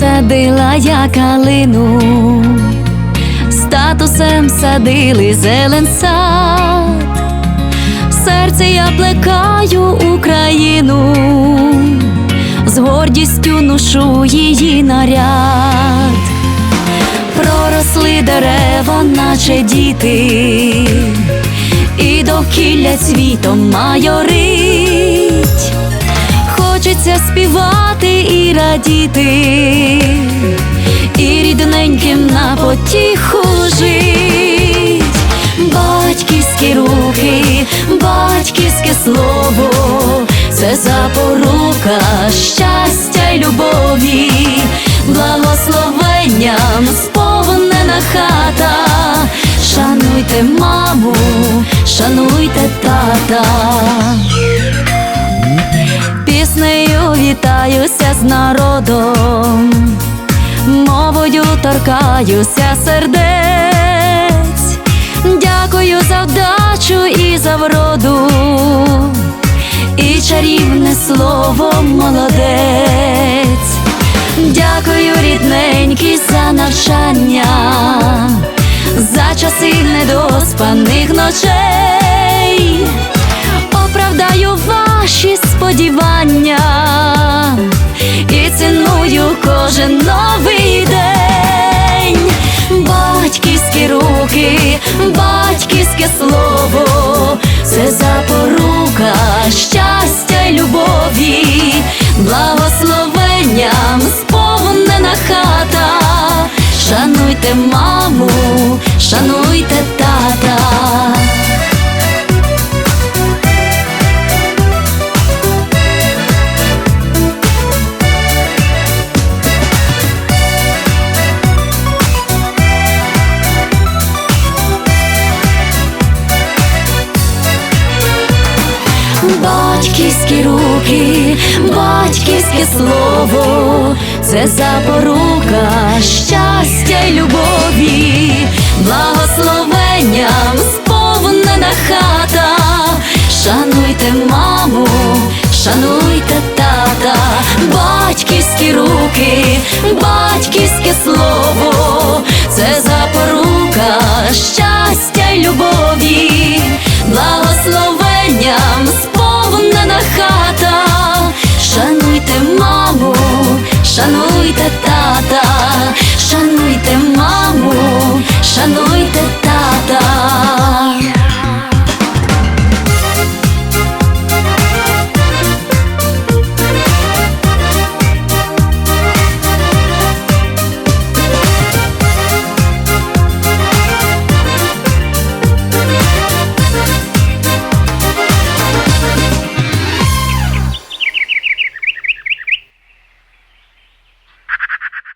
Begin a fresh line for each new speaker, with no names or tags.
посадила я калину, статусем садили зелен сад, в я плекаю Україну, з гордістю ношу її наряд, проросли дерева, наче діти, і довкілля цвітом майорить. Хочеться співати і радіти, і рідненьким на потіху жить. Батьківські руки, батьківське слово, це запорука щастя й любові, благословенням сповнена хата. Шануйте маму, шануйте тата. Піснею вітаюся з народом, мовою торкаюся сердець, дякую за вдачу і за вроду, і чарівне слово молодець. Дякую, рідненький, за навчання, за часи недоспаних ночей ваші сподівання і ціную кожен новий день. Батьківські руки, батьківське слово, це запорука щастя й любові, благословенням сповнена хата. Шануйте маму, Батьківські руки, батьківське слово, це запорука щастя й любові, благословенням сповнена хата. Шануйте маму, шануйте тата, батьківські руки, батьківське слово, шануйте тата,